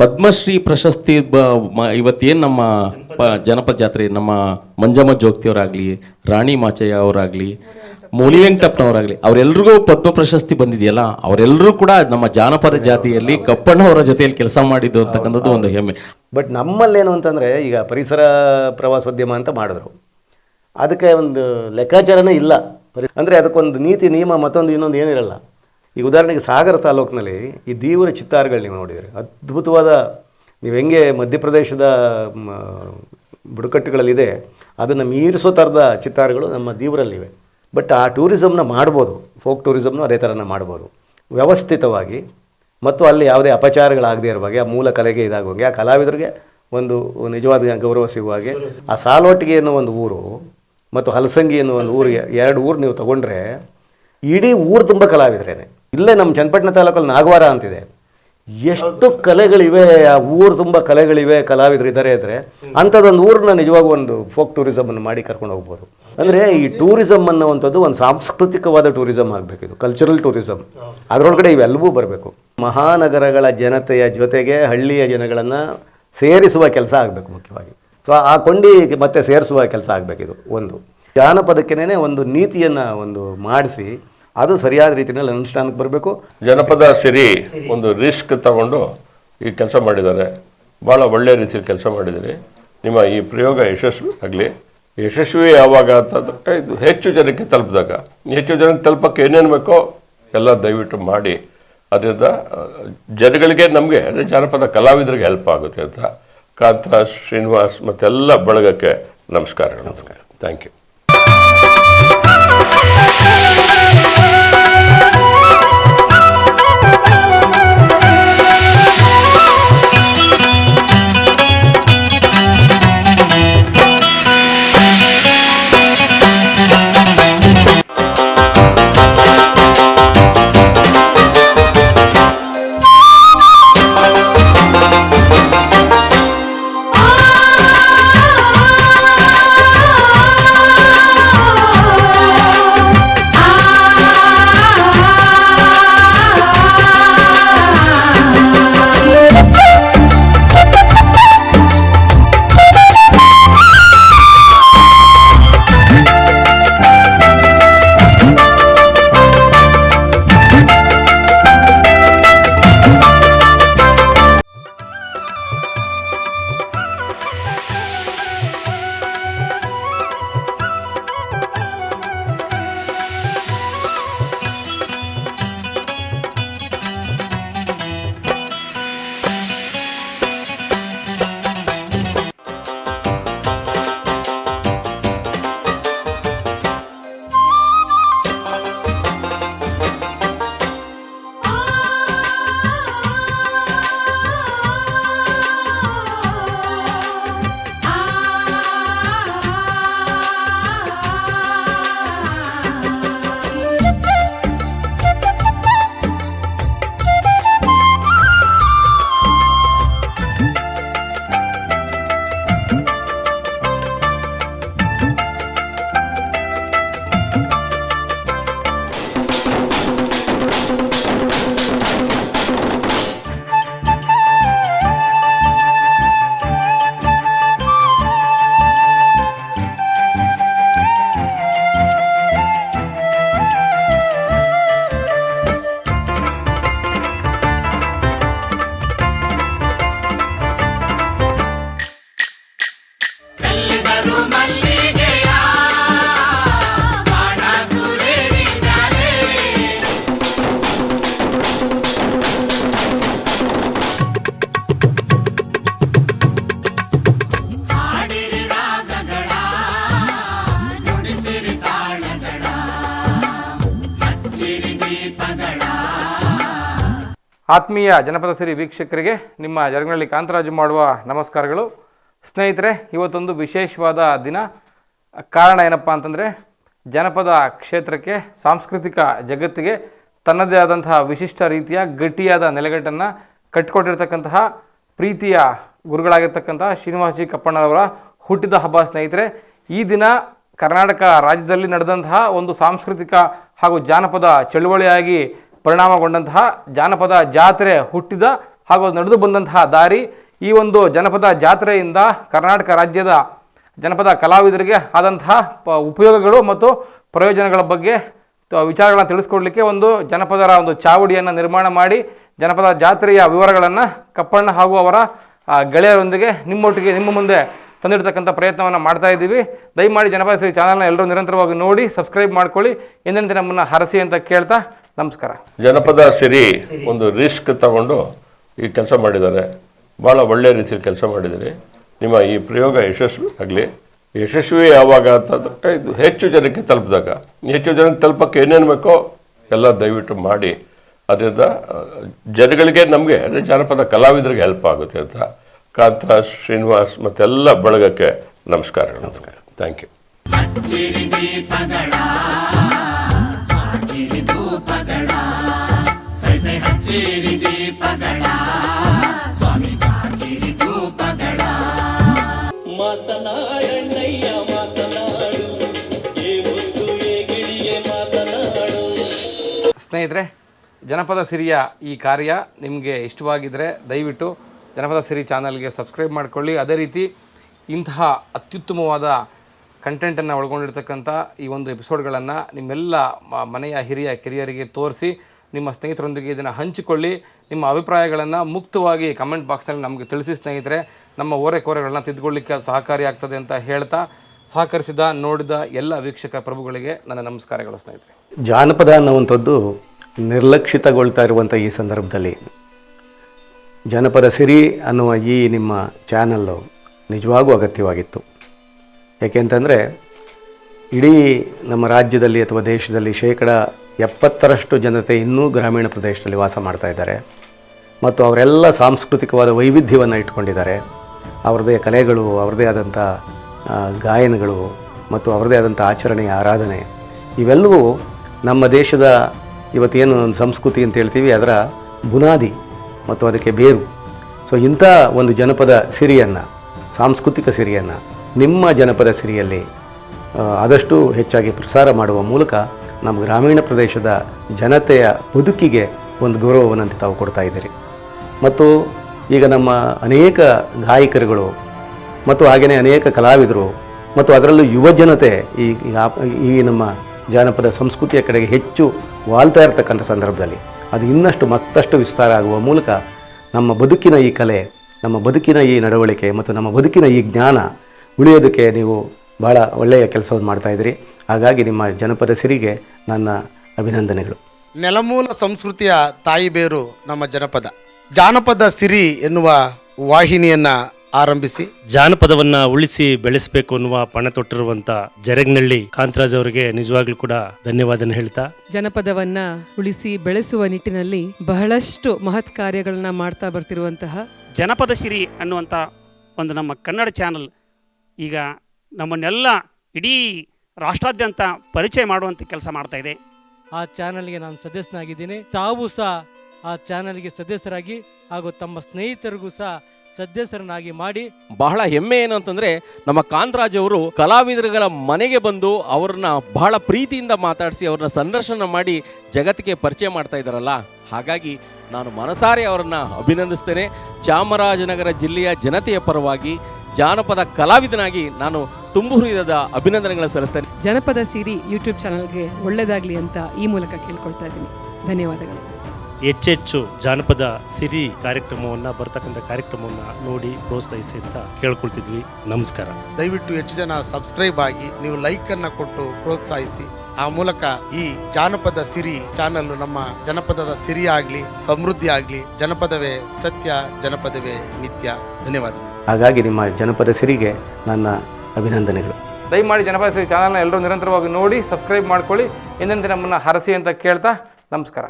ಪದ್ಮಶ್ರೀ ಪ್ರಶಸ್ತಿ ಬ ಇವತ್ತೇನು ನಮ್ಮ ಪ, ಜನಪದ ಜಾತ್ರೆ, ನಮ್ಮ ಮಂಜಮ್ಮ ಜೋಗ್ತಿಯವರಾಗಲಿ, ರಾಣಿ ಮಾಚಯ್ಯ ಅವರಾಗಲಿ ಮೂಲಿ ವೆಂಕಟಪ್ಪನವರಾಗಲಿ, ಅವರೆಲ್ರಿಗೂ ಪದ್ಮ ಪ್ರಶಸ್ತಿ ಬಂದಿದೆಯಲ್ಲ ಅವರೆಲ್ಲರೂ ಕೂಡ ನಮ್ಮ ಜಾನಪದ ಜಾತಿಯಲ್ಲಿ ಕಪ್ಪಣ್ಣ ಅವರ ಜೊತೆಯಲ್ಲಿ ಕೆಲಸ ಮಾಡಿದ್ದು ಅಂತಕ್ಕಂಥದ್ದು ಒಂದು ಹೆಮ್ಮೆ. ಬಟ್ ನಮ್ಮಲ್ಲೇನು ಅಂತಂದರೆ, ಈಗ ಪರಿಸರ ಪ್ರವಾಸೋದ್ಯಮ ಅಂತ ಮಾಡಿದ್ರು. ಅದಕ್ಕೆ ಒಂದು ಲೆಕ್ಕಾಚಾರನೇ ಇಲ್ಲ. ಅಂದರೆ ಅದಕ್ಕೊಂದು ನೀತಿ, ನಿಯಮ ಮತ್ತೊಂದು ಇನ್ನೊಂದು ಏನಿರಲ್ಲ. ಈಗ ಉದಾಹರಣೆಗೆ ಸಾಗರ ತಾಲೂಕಿನಲ್ಲಿ ಈ ದೇವರ ಚಿತ್ತಾರಗಳು ನೀವು ನೋಡಿದರೆ ಅದ್ಭುತವಾದ, ನೀವು ಹೆಂಗೆ ಮಧ್ಯಪ್ರದೇಶದ ಬುಡಕಟ್ಟುಗಳಲ್ಲಿದೆ, ಅದನ್ನು ಮೀರಿಸೋ ಥರದ ಚಿತ್ತಾರಗಳು ನಮ್ಮ ದೇವರಲ್ಲಿವೆ ಬಟ್ ಆ ಟೂರಿಸಮ್ನ ಮಾಡ್ಬೋದು, ಫೋಕ್ ಟೂರಿಸಮ್ನ ಅದೇ ಥರನ ಮಾಡ್ಬೋದು. ವ್ಯವಸ್ಥಿತವಾಗಿ, ಮತ್ತು ಅಲ್ಲಿ ಯಾವುದೇ ಅಪಚಾರಗಳಾಗದೇ ಇರೋ ಬಗ್ಗೆ ಆ ಮೂಲ ಕಲೆಗೆ ಇದಾಗುವಂಗೆ, ಆ ಕಲಾವಿದರಿಗೆ ಒಂದು ನಿಜವಾದ ಗೌರವ ಸಿಗುವ ಹಾಗೆ, ಆ ಸಾಲೋಟಿಗೆ ಅನ್ನೋ ಒಂದು ಊರು ಮತ್ತು ಹಲಸಂಗಿ ಅನ್ನೋ ಒಂದು ಊರಿಗೆ ಎರಡು ಊರು ನೀವು ತಗೊಂಡ್ರೆ, ಇಡೀ ಊರು ತುಂಬ ಕಲಾವಿದರೇನೆ. ಇಲ್ಲೇ ನಮ್ಮ ಚನ್ನಪಟ್ಟಣ ತಾಲೂಕಲ್ಲಿ ನಾಗವಾರ ಅಂತಿದೆ. ಎಷ್ಟು ಕಲೆಗಳಿವೆ, ಆ ಊರು ತುಂಬ ಕಲೆಗಳಿವೆ, ಕಲಾವಿದರು ಇದ್ದಾರೆ ಇದ್ದರೆ ಅಂಥದ್ದೊಂದು ಊರನ್ನ ನಿಜವಾಗ ಒಂದು ಫೋಕ್ ಟೂರಿಸಮನ್ನು ಮಾಡಿ ಕರ್ಕೊಂಡು ಹೋಗ್ಬೋದು. ಅಂದರೆ ಈ ಟೂರಿಸಮ್ ಅನ್ನೋವಂಥದ್ದು ಒಂದು ಸಾಂಸ್ಕೃತಿಕವಾದ ಟೂರಿಸಮ್ ಆಗಬೇಕಿದು ಕಲ್ಚರಲ್ ಟೂರಿಸಮ್ ಅದರೊಳಗಡೆ ಇವೆಲ್ಲವೂ ಬರಬೇಕು. ಮಹಾನಗರಗಳ ಜನತೆಯ ಜೊತೆಗೆ ಹಳ್ಳಿಯ ಜನಗಳನ್ನು ಸೇರಿಸುವ ಕೆಲಸ ಆಗಬೇಕು ಮುಖ್ಯವಾಗಿ. ಸೊ ಆ ಕೊಂಡಿ ಮತ್ತೆ ಸೇರಿಸುವ ಕೆಲಸ ಆಗಬೇಕಿದು ಒಂದು. ಜಾನಪದಕ್ಕೇನೆ ಒಂದು ನೀತಿಯನ್ನು ಒಂದು ಮಾಡಿಸಿ ಅದು ಸರಿಯಾದ ರೀತಿಯಲ್ಲಿ ಅನುಷ್ಠಾನಕ್ಕೆ ಬರಬೇಕು. ಜನಪದ ಸಿರಿ ಒಂದು ರಿಸ್ಕ್ ತಗೊಂಡು ಈ ಕೆಲಸ ಮಾಡಿದ್ದಾರೆ. ಭಾಳ ಒಳ್ಳೆಯ ರೀತಿಯಲ್ಲಿ ಕೆಲಸ ಮಾಡಿದ್ದೀರಿ. ನಿಮ್ಮ ಈ ಪ್ರಯೋಗ ಯಶಸ್ವಿ ಆಗಲಿ. ಯಶಸ್ವಿ ಯಾವಾಗ ಅಂತಂದ್ರೆ ಇದು ಹೆಚ್ಚು ಜನಕ್ಕೆ ತಲುಪಿದಾಗ. ಹೆಚ್ಚು ಜನಕ್ಕೆ ತಲುಪಕ್ಕೆ ಏನೇನು ಬೇಕೋ ಎಲ್ಲ ದಯವಿಟ್ಟು ಮಾಡಿ. ಅದರಿಂದ ಜನಗಳಿಗೆ ನಮಗೆ ಅಂದರೆ ಜಾನಪದ ಕಲಾವಿದರಿಗೆ ಹೆಲ್ಪ್ ಆಗುತ್ತೆ ಅಂತ. ಕಾಂತ ಶ್ರೀನಿವಾಸ್ ಮತ್ತೆಲ್ಲ ಬಳಗಕ್ಕೆ ನಮಸ್ಕಾರಗಳು. ನಮಸ್ಕಾರ. ಥ್ಯಾಂಕ್ ಯು ಆತ್ಮೀಯ ಜನಪದ ಸಿರಿ ವೀಕ್ಷಕರಿಗೆ ನಿಮ್ಮ ಜರಗನಹಳ್ಳಿ ಕಾಂತರಾಜು ಮಾಡುವ ನಮಸ್ಕಾರಗಳು. ಸ್ನೇಹಿತರೆ, ಇವತ್ತೊಂದು ವಿಶೇಷವಾದ ದಿನ. ಕಾರಣ ಏನಪ್ಪ ಅಂತಂದರೆ, ಜನಪದ ಕ್ಷೇತ್ರಕ್ಕೆ, ಸಾಂಸ್ಕೃತಿಕ ಜಗತ್ತಿಗೆ ತನ್ನದೇ ಆದಂತಹ ವಿಶಿಷ್ಟ ರೀತಿಯ ಗಟ್ಟಿಯಾದ ನೆಲೆಗಟ್ಟನ್ನು ಕಟ್ಟಿಕೊಟ್ಟಿರ್ತಕ್ಕಂತಹ ಪ್ರೀತಿಯ ಗುರುಗಳಾಗಿರ್ತಕ್ಕಂತಹ ಶ್ರೀನಿವಾಸಜಿ ಕಪ್ಪಣ್ಣರವರ ಹುಟ್ಟಿದ ಹಬ್ಬ. ಸ್ನೇಹಿತರೆ, ಈ ದಿನ ಕರ್ನಾಟಕ ರಾಜ್ಯದಲ್ಲಿ ನಡೆದಂತಹ ಒಂದು ಸಾಂಸ್ಕೃತಿಕ ಹಾಗೂ ಜಾನಪದ ಚಳುವಳಿಯಾಗಿ ಪರಿಣಾಮಗೊಂಡಂತಹ ಜಾನಪದ ಜಾತ್ರೆ ಹುಟ್ಟಿದ ಹಾಗೂ ನಡೆದು ಬಂದಂತಹ ದಾರಿ ಈ ಒಂದು ಜನಪದ ಜಾತ್ರೆಯಿಂದ ಕರ್ನಾಟಕ ರಾಜ್ಯದ ಜನಪದ ಕಲಾವಿದರಿಗೆ ಆದಂತಹ ಉಪಯೋಗಗಳು ಮತ್ತು ಪ್ರಯೋಜನಗಳ ಬಗ್ಗೆ ವಿಚಾರಗಳನ್ನು ತಿಳಿಸ್ಕೊಡ್ಲಿಕ್ಕೆ ಒಂದು ಜನಪದರ ಒಂದು ಚಾವಡಿಯನ್ನು ನಿರ್ಮಾಣ ಮಾಡಿ ಜನಪದ ಜಾತ್ರೆಯ ವಿವರಗಳನ್ನು ಕಪ್ಪಣ್ಣ ಹಾಗೂ ಅವರ ಗೆಳೆಯರೊಂದಿಗೆ ನಿಮ್ಮೊಟ್ಟಿಗೆ ನಿಮ್ಮ ಮುಂದೆ ತಂದಿರತಕ್ಕಂಥ ಪ್ರಯತ್ನವನ್ನು ಮಾಡ್ತಾ ಇದ್ದೀವಿ. ದಯಮಾಡಿ ಜನಪದ ಶ್ರೀ ಚಾನಲ್ನ ಎಲ್ಲರೂ ನಿರಂತರವಾಗಿ ನೋಡಿ, ಸಬ್ಸ್ಕ್ರೈಬ್ ಮಾಡ್ಕೊಳ್ಳಿ. ಎಂದಿನಂತೆ ನಮ್ಮನ್ನು ಹರಸಿ ಅಂತ ಕೇಳ್ತಾ ನಮಸ್ಕಾರ. ಜನಪದ ಸಿರಿ ಒಂದು ರಿಸ್ಕ್ ತಗೊಂಡು ಈ ಕೆಲಸ ಮಾಡಿದ್ದಾರೆ. ಭಾಳ ಒಳ್ಳೆಯ ರೀತಿಯಲ್ಲಿ ಕೆಲಸ ಮಾಡಿದ್ದೀರಿ. ನಿಮ್ಮ ಈ ಪ್ರಯೋಗ ಯಶಸ್ವಿ ಆಗಲಿ. ಯಶಸ್ವಿ ಯಾವಾಗ ಅಂತಂದ್ರೆ ಇದು ಹೆಚ್ಚು ಜನಕ್ಕೆ ತಲುಪಿದಾಗ. ಹೆಚ್ಚು ಜನಕ್ಕೆ ತಲುಪಕ್ಕೆ ಏನೇನು ಬೇಕೋ ಎಲ್ಲ ದಯವಿಟ್ಟು ಮಾಡಿ. ಅದರಿಂದ ಜನಗಳಿಗೆ ನಮಗೆ ಅಂದರೆ ಜಾನಪದ ಕಲಾವಿದರಿಗೆ ಹೆಲ್ಪ್ ಆಗುತ್ತೆ ಅಂತ. ಕಾಂತ ಶ್ರೀನಿವಾಸ್ ಮತ್ತೆಲ್ಲ ಬಳಗಕ್ಕೆ ನಮಸ್ಕಾರಗಳು. ನಮಸ್ಕಾರ. ಥ್ಯಾಂಕ್ ಯು ಮಾತನಾಡಣ್ಣಯ್ಯ ಮಾತನಾಡು. ಏ ಮುತ್ತು ಏ ಗಿಳಿಯೇ ಮಾತನಾಡು. ಸ್ನೇಹಿತರೆ ಜನಪದ ಸಿರಿಯ ಈ ಕಾರ್ಯ ನಿಮಗೆ ಇಷ್ಟವಾಗಿದ್ದರೆ ದಯವಿಟ್ಟು ಜನಪದ ಸಿರಿ ಚಾನಲ್ಗೆ ಸಬ್ಸ್ಕ್ರೈಬ್ ಮಾಡ್ಕೊಳ್ಳಿ. ಅದೇ ರೀತಿ ಇಂತಹ ಅತ್ಯುತ್ತಮವಾದ ಕಂಟೆಂಟನ್ನು ಒಳಗೊಂಡಿರ್ತಕ್ಕಂಥ ಈ ಒಂದು ಎಪಿಸೋಡ್ಗಳನ್ನು ನಿಮ್ಮೆಲ್ಲ ಮ- ಮನೆಯ ಹಿರಿಯ ಕಿರಿಯರಿಗೆ ತೋರಿಸಿ ನಿಮ್ಮ ಸ್ನೇಹಿತರೊಂದಿಗೆ ಇದನ್ನು ಹಂಚಿಕೊಳ್ಳಿ. ನಿಮ್ಮ ಅಭಿಪ್ರಾಯಗಳನ್ನು ಮುಕ್ತವಾಗಿ ಕಮೆಂಟ್ ಬಾಕ್ಸಲ್ಲಿ ನಮಗೆ ತಿಳಿಸಿ ಸ್ನೇಹಿತರೆ. ನಮ್ಮ ಓರೆಕೋರೆಗಳನ್ನ ತಿದ್ದುಕೊಳ್ಳಿಕ್ಕೆ ಅದು ಸಹಕಾರಿಯಾಗ್ತದೆ ಅಂತ ಹೇಳ್ತಾ ಸಹಕರಿಸಿದ, ನೋಡಿದ ಎಲ್ಲ ವೀಕ್ಷಕ ಪ್ರಭುಗಳಿಗೆ ನನ್ನ ನಮಸ್ಕಾರಗಳು ಸ್ನೇಹಿತರೆ. ಜಾನಪದ ಅನ್ನುವಂಥದ್ದು ನಿರ್ಲಕ್ಷಿತಗೊಳ್ತಾ ಇರುವಂಥ ಈ ಸಂದರ್ಭದಲ್ಲಿ. ಜನಪದ ಸಿರಿ ಅನ್ನುವ ಈ ನಿಮ್ಮ ಚಾನಲ್ಲು ನಿಜವಾಗೂ ಅಗತ್ಯವಾಗಿತ್ತು. ಏಕೆಂತಂದರೆ ಇಡೀ ನಮ್ಮ ರಾಜ್ಯದಲ್ಲಿ ಅಥವಾ ದೇಶದಲ್ಲಿ ಶೇಕಡ ಎಪ್ಪತ್ತರಷ್ಟು ಜನತೆ ಇನ್ನೂ ಗ್ರಾಮೀಣ ಪ್ರದೇಶದಲ್ಲಿ ವಾಸ ಮಾಡ್ತಾ ಇದ್ದಾರೆ. ಮತ್ತು ಅವರೆಲ್ಲ ಸಾಂಸ್ಕೃತಿಕವಾದ ವೈವಿಧ್ಯವನ್ನು ಇಟ್ಕೊಂಡಿದ್ದಾರೆ ಅವರದೇ ಕಲೆಗಳು, ಅವರದೇ ಆದಂಥ ಗಾಯನಗಳು ಮತ್ತು ಅವರದೇ ಆದಂಥ ಆಚರಣೆ, ಆರಾಧನೆ ಇವೆಲ್ಲವೂ ನಮ್ಮ ದೇಶದ ಇವತ್ತೇನು ಒಂದು ಸಂಸ್ಕೃತಿ ಅಂತ ಹೇಳ್ತೀವಿ, ಅದರ ಬುನಾದಿ ಮತ್ತು ಅದಕ್ಕೆ ಬೇರು. ಸೊ, ಇಂಥ ಒಂದು ಜನಪದ ಸಿರಿಯನ್ನು, ಸಾಂಸ್ಕೃತಿಕ ಸಿರಿಯನ್ನು ನಿಮ್ಮ ಜನಪದ ಸಿರಿಯಲ್ಲಿ ಆದಷ್ಟು ಹೆಚ್ಚಾಗಿ ಪ್ರಸಾರ ಮಾಡುವ ಮೂಲಕ ನಮ್ಮ ಗ್ರಾಮೀಣ ಪ್ರದೇಶದ ಜನತೆಯ ಬದುಕಿಗೆ ಒಂದು ಗೌರವವನ್ನು ತಾವು ಕೊಡ್ತಾ ಇದ್ದೀರಿ. ಮತ್ತು ಈಗ ನಮ್ಮ ಅನೇಕ ಗಾಯಕರುಗಳು ಮತ್ತು ಹಾಗೆಯೇ ಅನೇಕ ಕಲಾವಿದರು ಮತ್ತು ಅದರಲ್ಲೂ ಯುವ ಜನತೆ ಈ ಈ ನಮ್ಮ ಜಾನಪದ ಸಂಸ್ಕೃತಿಯ ಕಡೆಗೆ ಹೆಚ್ಚು ವಾಲ್ತಾ ಇರತಕ್ಕಂಥ ಸಂದರ್ಭದಲ್ಲಿ ಅದು ಇನ್ನಷ್ಟು ಮತ್ತಷ್ಟು ವಿಸ್ತಾರ ಆಗುವ ಮೂಲಕ ನಮ್ಮ ಬದುಕಿನ ಈ ಕಲೆ, ನಮ್ಮ ಬದುಕಿನ ಈ ನಡವಳಿಕೆ ಮತ್ತು ನಮ್ಮ ಬದುಕಿನ ಈ ಜ್ಞಾನ ಉಳಿಯೋದಕ್ಕೆ ನೀವು ಭಾಳ ಒಳ್ಳೆಯ ಕೆಲಸವನ್ನು ಮಾಡ್ತಾ ಇದ್ರಿ ಹಾಗಾಗಿ ನಿಮ್ಮ ಜನಪದ ಸಿರಿಗೆ ನನ್ನ ಅಭಿನಂದನೆಗಳು. ನೆಲಮೂಲ ಸಂಸ್ಕೃತಿಯ ತಾಯಿ ಬೇರು ನಮ್ಮ ಜನಪದ. ಜಾನಪದ ಸಿರಿ ಎನ್ನುವ ವಾಹಿನಿಯನ್ನ ಆರಂಭಿಸಿ. ಜಾನಪದವನ್ನ ಉಳಿಸಿ ಬೆಳೆಸಬೇಕು ಅನ್ನುವ ಪಣ ತೊಟ್ಟಿರುವಂತ ಜರಗ್ನಳ್ಳಿ ಕಾಂತರಾಜ್ ಅವರಿಗೆ ನಿಜವಾಗ್ಲೂ ಕೂಡ ಧನ್ಯವಾದನ ಹೇಳ್ತಾ. ಜನಪದವನ್ನ ಉಳಿಸಿ ಬೆಳೆಸುವ ನಿಟ್ಟಿನಲ್ಲಿ ಬಹಳಷ್ಟು ಮಹತ್ ಕಾರ್ಯಗಳನ್ನ ಮಾಡ್ತಾ ಬರ್ತಿರುವಂತಹ ಜನಪದ ಸಿರಿ ಅನ್ನುವಂಥ ಒಂದು ನಮ್ಮ ಕನ್ನಡ ಚಾನಲ್ ಈಗ ನಮ್ಮನ್ನೆಲ್ಲ ಇಡೀ ರಾಷ್ಟ್ರಾದ್ಯಂತ ಪರಿಚಯ ಮಾಡುವಂಥ ಕೆಲಸ ಮಾಡ್ತಾ ಇದೆ. ಆ ಚಾನಲ್ಗೆ ನಾನು ಸದಸ್ಯನಾಗಿದ್ದೀನಿ. ತಾವು ಸಹ ಆ ಚಾನಲ್ಗೆ ಸದಸ್ಯರಾಗಿ ಹಾಗೂ ತಮ್ಮ ಸ್ನೇಹಿತರಿಗೂ ಸಹ ಸದಸ್ಯರನ್ನಾಗಿ ಮಾಡಿ. ಬಹಳ ಹೆಮ್ಮೆ ಏನು ಅಂತಂದ್ರೆ ನಮ್ಮ ಕಾಂತರಾಜ್ ಅವರು ಕಲಾವಿದರುಗಳ ಮನೆಗೆ ಬಂದು ಅವ್ರನ್ನ ಬಹಳ ಪ್ರೀತಿಯಿಂದ ಮಾತಾಡಿಸಿ ಅವ್ರನ್ನ ಸಂದರ್ಶನ ಮಾಡಿ ಜಗತ್ತಿಗೆ ಪರಿಚಯ ಮಾಡ್ತಾ ಇದ್ದಾರಲ್ಲ. ಹಾಗಾಗಿ ನಾನು ಮನಸಾರೆ ಅವರನ್ನ ಅಭಿನಂದಿಸ್ತೇನೆ. ಚಾಮರಾಜನಗರ ಜಿಲ್ಲೆಯ ಜನತೆಯ ಪರವಾಗಿ ಜಾನಪದ ಕಲಾವಿದನಾಗಿ ನಾನು ತುಂಬು ಹೃದಯದ ಅಭಿನಂದನೆಗಳ ಸಲ್ಲಿಸ್ತೇನೆ. ಜನಪದ ಸಿರಿ ಯೂಟ್ಯೂಬ್ ಚಾನಲ್ಗೆ ಒಳ್ಳೆಯದಾಗಲಿ ಅಂತ ಈ ಮೂಲಕ ಕೇಳ್ಕೊಳ್ತಾ ಇದ್ದೀನಿ. ಧನ್ಯವಾದಗಳು. ಹೆಚ್ಚೆಚ್ಚು ಜಾನಪದ ಸಿರಿ ಕಾರ್ಯಕ್ರಮವನ್ನ ಬರ್ತಕ್ಕಂಥ ಕಾರ್ಯಕ್ರಮವನ್ನ ನೋಡಿ ಪ್ರೋತ್ಸಾಹಿಸಿ ಅಂತ ಕೇಳ್ಕೊಳ್ತಿದ್ವಿ. ನಮಸ್ಕಾರ. ದಯವಿಟ್ಟು ಹೆಚ್ಚು ಜನ ಸಬ್ಸ್ಕ್ರೈಬ್ ಆಗಿ ನೀವು ಲೈಕ್ ಅನ್ನ ಕೊಟ್ಟು ಪ್ರೋತ್ಸಾಹಿಸಿ. ಆ ಮೂಲಕ ಈ ಜಾನಪದ ಸಿರಿ ಚಾನಲ್ ನಮ್ಮ ಜನಪದದ ಸಿರಿ ಆಗ್ಲಿ ಸಮೃದ್ಧಿ ಆಗ್ಲಿ ಜನಪದವೇ ಸತ್ಯ ಜನಪದವೇ ನಿತ್ಯ. ಧನ್ಯವಾದಗಳು. ಹಾಗಾಗಿ ನಿಮ್ಮ ಜನಪದ ಸಿರಿಗೆ ನನ್ನ ಅಭಿನಂದನೆಗಳು. ದಯಮಾಡಿ ಜನಪದ ಸೇವೆ ಚಾನಲ್ನ ಎಲ್ಲರೂ ನಿರಂತರವಾಗಿ ನೋಡಿ ಸಬ್ಸ್ಕ್ರೈಬ್ ಮಾಡ್ಕೊಳ್ಳಿ. ಎಂದಂತೆ ನಮ್ಮನ್ನು ಹರಸಿ ಅಂತ ಕೇಳ್ತಾ ನಮಸ್ಕಾರ.